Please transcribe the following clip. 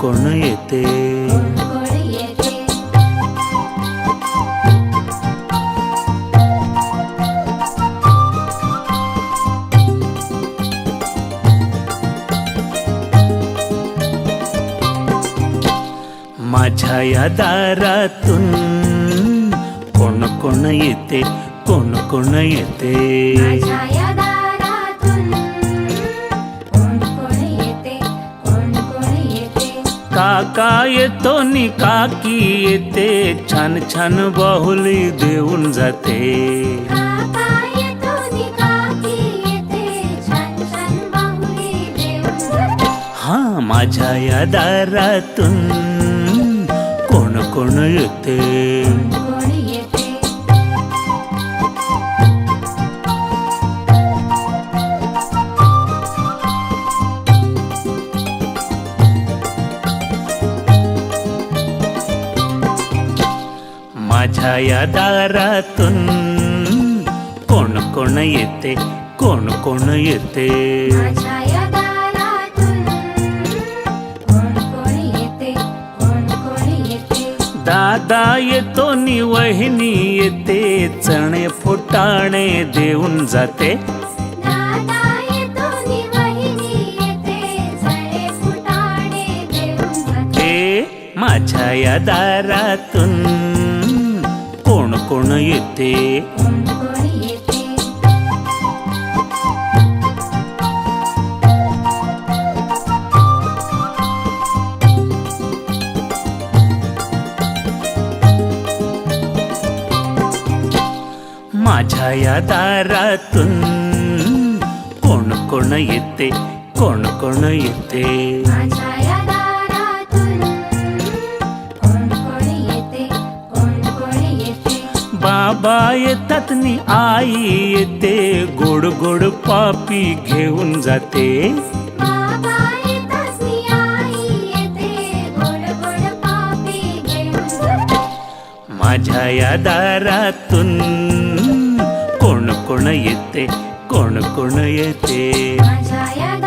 कोण कोण येते कोण कोण येते माझ्या या दारातून कोण कोण येते कोण कोण येते काका येतो नि काकी येते. छान छान बाहुली देऊन जाते. काका येतो नि काकी येते. छान छान बाहुली देऊन जाते. हा माझ्या या दारातून कोण कोण येते? माझ्या या दारातून कोण कोण येते कोण कोण येते? दादा येतो नि वहिनी येते चणे फुटाणे देऊन जाते. माझ्या या दारातून कोण कोण येते कोण कोण येते माझ्या या दारातून कोण कोण येते कोण कोण येते बाबा येतात नि आई येते. गोड गोड पापी घेऊन जाते. माझ्या या दारातून कोण कोण येते? कोण कोण येते? माझ्या या